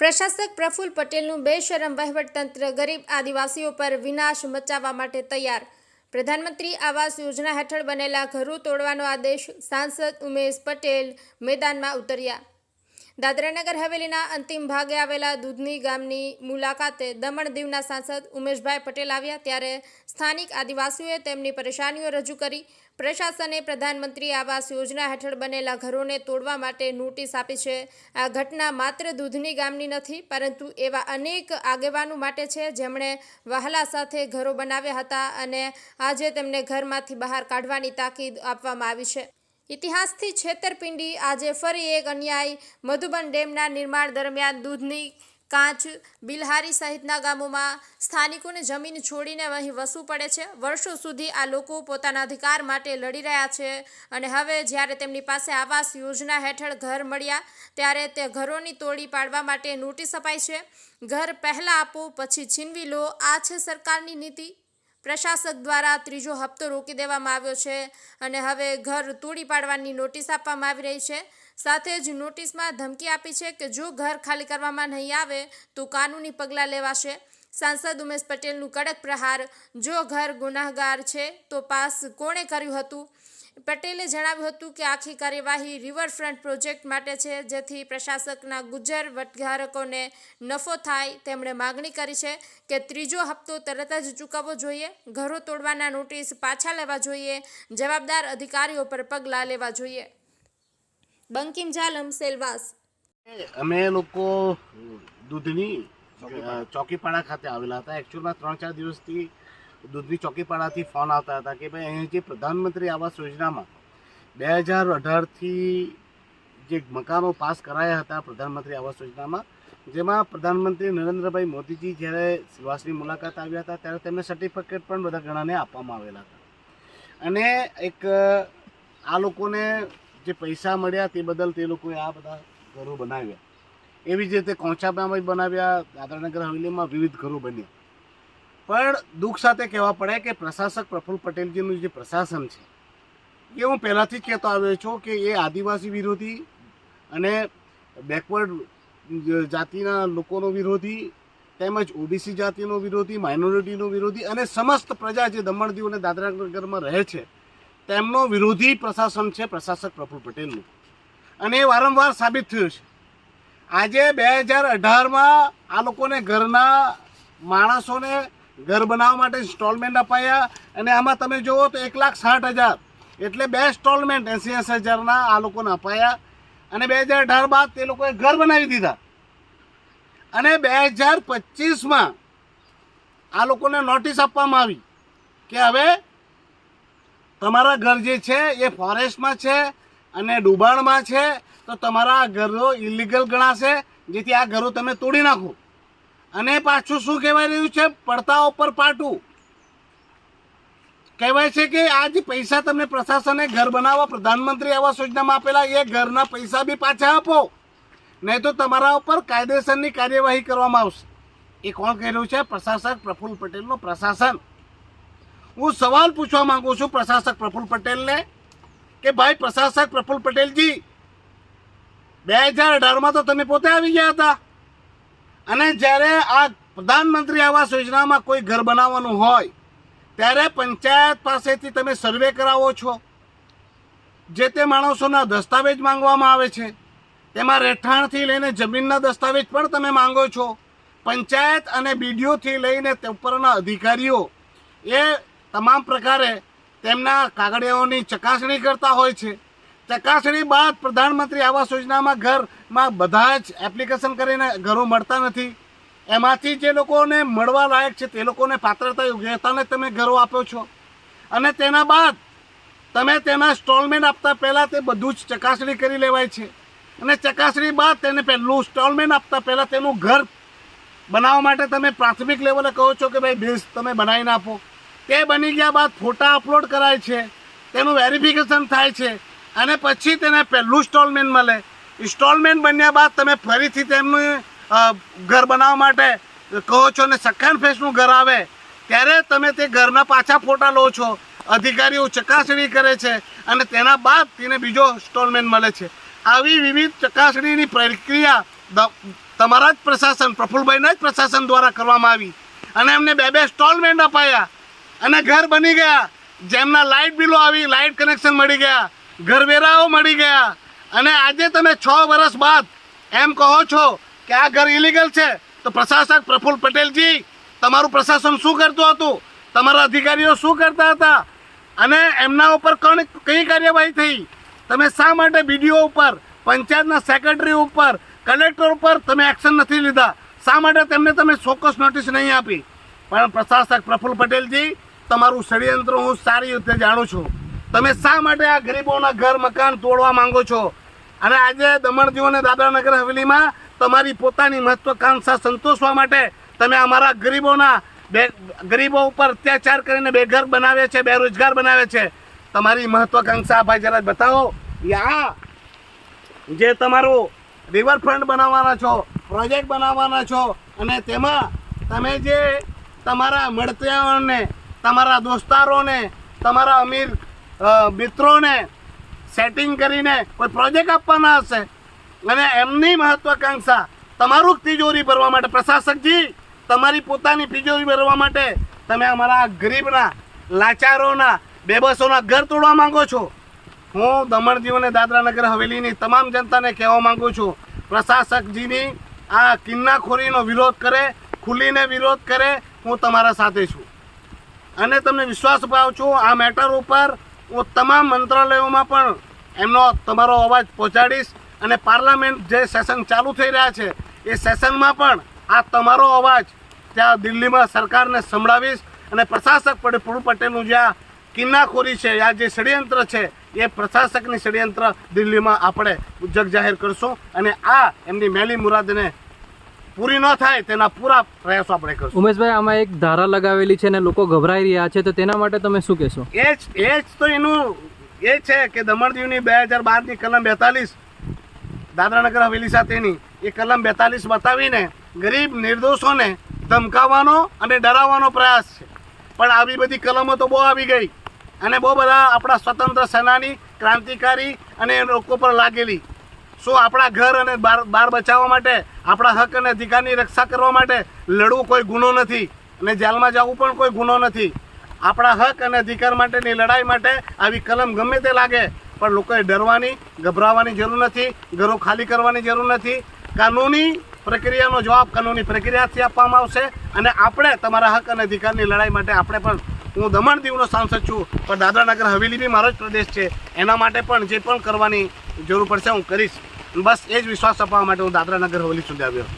પ્રશાસક પ્રફુલ્લ પટેલનું બેશરમ વહીવટતંત્ર ગરીબ આદિવાસીઓ પર વિનાશ મચાવવા માટે તૈયાર. પ્રધાનમંત્રી આવાસ યોજના હેઠળ બનેલા ઘરો તોડવાનો આદેશ સાંસદ ઉમેશ પટેલ મેદાનમાં ઉતર્યા. દાદરાનગર હવેલીના અંતિમ ભાગે આવેલા દૂધની ગામની મુલાકાતે દમણ દીવના સાંસદ ઉમેશભાઈ પટેલ આવ્યા ત્યારે સ્થાનિક આદિવાસીઓએ તેમની પરેશાનીઓ રજૂ કરી. પ્રશાસને પ્રધાનમંત્રી આવાસ યોજના હેઠળ બનેલા ઘરોને તોડવા માટે નોટિસ આપી છે. આ ઘટના માત્ર દૂધની ગામની નથી, પરંતુ એવા અનેક આગેવાનો માટે છે જેમણે વહાલા સાથે ઘરો બનાવ્યા હતા અને આજે તેમને ઘરમાંથી બહાર કાઢવાની તાકીદ આપવામાં આવી છે. ઇતિહાસથી છેતરપિંડી, આજે ફરી એક અન્યાય મધુબન ડેમના નિર્માણ દરમિયાન દૂધની કાંચ બિલહારી સહિતના ગામોમાં સ્થાનિકોને જમીન છોડીને અહીં વસવું પડે છે. વર્ષો સુધી આ લોકો પોતાના અધિકાર માટે લડી રહ્યા છે અને હવે જ્યારે તેમની પાસે આવાસ યોજના હેઠળ ઘર મળ્યા, ત્યારે તે ઘરોની તોડી પાડવા માટે નોટિસ અપાઈ છે. ઘર પહેલાં આપો, પછી છીનવી લો, આ છે સરકારની નીતિ. પ્રશાસક દ્વારા ત્રીજો હપ્તો રોકી દેવામાં આવ્યો છે અને હવે ઘર તોડી પાડવાની નોટિસ આપવામાં આવી રહી છે. સાથે જ નોટિસમાં ધમકી આપી છે કે જો ઘર ખાલી કરવામાં નહીં આવે, તો કાનૂની પગલાં લેવાશે. સાંસદ ઉમેશ પટેલનું કડક પ્રહાર, જો ઘર ગુનાહગાર છે, તો પાસ કોણે કર્યું હતું? પટેલે જણાવ્યું હતું કે આખી કાર્યવાહી રિવરફ્રન્ટ પ્રોજેક્ટ માટે છે, જેથી પ્રશાસકના ગુજર વટધારકોને નફો થાય. તેમણે માગણી કરી છે કે ત્રીજો હપ્તો તરત જ ચૂકવવો જોઈએ, ઘરો તોડવાના નોટિસ પાછા લેવા જોઈએ, જવાબદાર અધિકારીઓ પર પગલાં લેવા જોઈએ. બંકિમ જાલમ સેલવાસ. અમે લોકો દૂધની ચોકીપાડા ખાતે આવેલા હતા. એકચ્યુઅલમાં ત્રણ ચાર દિવસથી દૂધની ચોકીપાડાથી ફોન આવતા હતા કે ભાઈ, અહીં જે પ્રધાનમંત્રી આવાસ યોજનામાં બે હજાર અઢારથી જે મકાનો પાસ કરાયા હતા પ્રધાનમંત્રી આવાસ યોજનામાં, જેમાં પ્રધાનમંત્રી નરેન્દ્રભાઈ મોદીજી જ્યારે સિલવાસની મુલાકાત આવ્યા હતા, ત્યારે તેમને સર્ટિફિકેટ પણ બધા ઘણાને આપવામાં આવેલા હતા. અને એક આ લોકોને જે પૈસા મળ્યા તે બદલ તે લોકોએ આ બધા ઘરો બનાવ્યા. એવી જ રીતે કોંચામાં બનાવ્યા, દાદરાનગર હવેલીમાં વિવિધ ઘરો બન્યા. પણ દુઃખ સાથે કહેવા પડે કે પ્રશાસક પ્રફુલ્લ પટેલજીનું જે પ્રશાસન છે, એ હું પહેલાંથી જ કહેતો આવ્યો છું કે એ આદિવાસી વિરોધી અને બેકવર્ડ જાતિના લોકોનો વિરોધી તેમજ ઓબીસી જાતિનો વિરોધી, માઇનોરિટીનો વિરોધી અને સમસ્ત પ્રજા જે દમણ દીવ અને દાદરાનગરમાં રહે છે તેમનો વિરોધી પ્રશાસન છે પ્રશાસક પ્રફુલ પટેલનું. અને એ વારંવાર સાબિત થયું છે. આજે બે હજાર અઢારમાં આ લોકોને ઘરના માણસોને ઘર બનાવવા માટે ઇન્સ્ટોલમેન્ટ અપાયા અને આમાં તમે જુઓ તો એક લાખ સાઠ હજાર એટલે બે ઇન્સ્ટોલમેન્ટ એંસી એંસી હજારના આ લોકોને અપાયા અને બે હજાર અઢાર બાદ તે લોકોએ ઘર બનાવી દીધા. અને બે હજાર પચીસમાં આ લોકોને નોટિસ આપવામાં આવી કે હવે તમારા ઘર જે છે એ ફોરેસ્ટમાં છે અને ડુબાણમાં છે, તો તમારા ઘરો ઇલીગલ ગણાશે, જેથી આ ઘરો તમે તોડી નાખો. અને પાછું શું કહેવાય રહ્યું છે? પડતા ઉપર પાટું. કહેવાય છે કે આ જે પૈસા તમને પ્રશાસને ઘર બનાવવા, પ્રધાનમંત્રી આવાસ યોજનામાં આપેલા, એ ઘરના પૈસા બી પાછા આપો. નહીં તો તમારા ઉપર કાયદેસરની કાર્યવાહી કરવામાં આવશે. એ કોણ કહી રહ્યું છે? પ્રશાસક પ્રફુલ્લ પટેલનું પ્રશાસન. હું સવાલ પૂછવા માંગુ છું પ્રશાસક પ્રફુલ પટેલને કે ભાઈ પ્રશાસક પ્રફુલ્લ પટેલજી, બે હજાર અઢારમાં તો તમે પોતે આવી ગયા હતા. અને જ્યારે આ પ્રધાનમંત્રી આવાસ યોજનામાં કોઈ ઘર બનાવવાનું હોય, ત્યારે પંચાયત પાસેથી તમે સર્વે કરાવો છો. જે તે માણસોના દસ્તાવેજ માંગવામાં આવે છે, તેમાં રહેઠાણથી લઈને જમીનના દસ્તાવેજ પણ તમે માંગો છો. પંચાયત અને બીડીઓથી લઈને તે ઉપરના અધિકારીઓ એ તમામ પ્રકારે તેમના કાગળિયાઓની ચકાસણી કરતા હોય છે. ચકાસણી બાદ પ્રધાનમંત્રી આવાસ યોજનામાં ઘરમાં બધા જ એપ્લિકેશન કરીને ઘરો મળતા નથી. એમાંથી જે લોકોને મળવા લાયક છે તે લોકોને પાત્રતા યોગ્યતાને તમે ઘરો આપો છો. અને તેના બાદ તમે તેના સ્ટોલમેન્ટ આપતા પહેલાં તે બધું જ ચકાસણી કરી લેવાય છે. અને ચકાસણી બાદ તેને પહેલું સ્ટોલમેન્ટ આપતા પહેલાં તેનું ઘર બનાવવા માટે તમે પ્રાથમિક લેવલે કહો છો કે ભાઈ બેઝ તમે બનાવીને આપો તે બની ગયા બાદ ફોટા અપલોડ કરાય છે, તેનું વેરિફિકેશન થાય છે અને પછી તેને પહેલું ઇન્સ્ટોલમેન્ટ મળે. ઇન્સ્ટોલમેન્ટ બન્યા બાદ તમે ફરીથી તેમનું ઘર બનાવવા માટે કહો છો ને સખાન ફેસનું ઘર આવે, ત્યારે તમે તે ઘરના પાછા ફોટા લો છો. અધિકારીઓ ચકાસણી કરે છે અને તેના બાદ તેને બીજો ઇન્સ્ટોલમેન્ટ મળે છે. આવી વિવિધ ચકાસણીની પ્રક્રિયા તમારા જ પ્રશાસન, પ્રફુલભાઈના જ પ્રશાસન દ્વારા કરવામાં આવી. અને એમને બે બે ઇન્સ્ટોલમેન્ટ અપાયા. અને ઘર બની ગયા. જેમના લાઇટ બિલો આવી લાઇટ કનેક્શન મળી ગયા. ઘરવેરાઓ મળી ગયા. અને આજે તમે છ વર્ષ બાદ એમ કહો છો કે આ ઘર ઇલીગલ છે, તો પ્રશાસક પ્રફુલ પટેલજી, તમારું પ્રશાસન શું કરતું હતું? તમારા અધિકારીઓ શું કરતા હતા? અને એમના ઉપર કોણ, કઈ કાર્યવાહી થઈ? તમે શા માટે બીડીઓ ઉપર, પંચાયતના સેક્રેટરી ઉપર કલેક્ટર ઉપર તમે એક્શન નથી લીધા? શા માટે તેમને તમે ચોક્કસ નોટિસ નહીં આપી? પણ પ્રશાસક પ્રફુલ પટેલજી તમારું ષડયંત્ર હું સારી રીતે જાણું છું. તમે શા માટે આ ગરીબોના ઘર, મકાન તોડવા માંગો છો? અને આજે દમણ દીવ અને દાદરાનગર હવેલીમાં તમારી પોતાની મહત્વાકાંક્ષા સંતોષવા માટે તમે અમારા ગરીબોના બે, ગરીબો ઉપર અત્યાચાર કરીને બેઘર બનાવે છે, બેરોજગાર બનાવે છે. તમારી મહત્વાકાંક્ષા ભાઈ જરા બતાવો. યા! જે તમારું રિવરફ્રન્ટ બનાવવાના છો પ્રોજેક્ટ બનાવવાના છો, અને તેમાં તમે જે તમારા મળતિયાઓને તમારા દોસ્તારોને, તમારા અમીર મિત્રોને સેટિંગ કરીને કોઈ પ્રોજેક્ટ આપવાના હશે? અને એમની મહત્વાકાંક્ષા, તમારું તિજોરી ભરવા માટે. પ્રશાસકજી તમારી પોતાની તિજોરી ભરવા માટે તમે અમારા ગરીબના, લાચારોના, બેબસોના ઘર તોડવા માંગો છો. હું દમણ દીવ અને દાદરા નગર હવેલીની તમામ જનતાને કહેવા માંગુ છું પ્રશાસકજીની આ કિન્નાખોરીનો વિરોધ કરે, ખુલીને વિરોધ કરે, હું તમારા સાથે છું. અને તમને વિશ્વાસ અપાવું છું, આ મેટર ઉપર હું તમામ મંત્રાલયોમાં પણ એમનો તમારો અવાજ પહોંચાડીશ અને પાર્લામેન્ટ જે સેશન ચાલુ થઈ રહ્યા છે, એ સેશનમાં પણ આ તમારો અવાજ ત્યાં દિલ્હીમાં સરકારને સંભળાવીશ અને પ્રશાસક પ્રફુલ પટેલનું જે આ કિન્નાખોરી છે, આ જે ષડયંત્ર છે, એ પ્રશાસકની ષડયંત્ર દિલ્હીમાં આપણે જગ જાહેર કરશું અને આ એમની મેલી મુરાદને પૂરી ન થાય તેના પૂરા પ્રયાસો આપણે કરશું. ઉમેશભાઈ આમાં એક ધારા લગાવેલી છે ને લોકો ગભરાઈ રહ્યા છે તો તેના માટે તમે શું કહેશો? એ જ એ જ તો એનું એ છે કે દમણ દીવની બે હજાર બારની કલમ બેતાલીસ દાદરાનગર હવેલી સાથેની એ કલમ બેતાલીસ બતાવીને ગરીબ નિર્દોષોને ધમકાવવાનો અને ડરાવવાનો પ્રયાસ છે. પણ આવી બધી કલમો તો બહુ આવી ગઈ અને બહુ બધા આપણા સ્વતંત્ર સેનાની ક્રાંતિકારી અને લોકો પર લાગેલી. શું આપણા ઘર અને બાર બાર બચાવવા માટે, આપણા હક અને અધિકારની રક્ષા કરવા માટે લડવું કોઈ ગુનો નથી અને જેલમાં જવું પણ કોઈ ગુનો નથી. આપણા હક અને અધિકાર માટેની લડાઈ માટે આવી કલમ ગમે તે લાગે, પણ લોકોએ ડરવાની, ગભરાવાની જરૂર નથી, ઘરો ખાલી કરવાની જરૂર નથી. કાનૂની પ્રક્રિયાનો જવાબ કાનૂની પ્રક્રિયાથી આપવામાં આવશે અને આપણે તમારા હક અને અધિકારની લડાઈ માટે આપણે પણ હું દમણ દીવનો સાંસદ છું, પણ દાદરાનગર હવેલી બી મારો જ પ્રદેશ છે. એના માટે પણ જે પણ કરવાની જરૂર પડશે હું કરીશ. બસ એ જ વિશ્વાસ અપાવવા માટે હું દાદરાનગર હવેલી સુધી આવ્યો.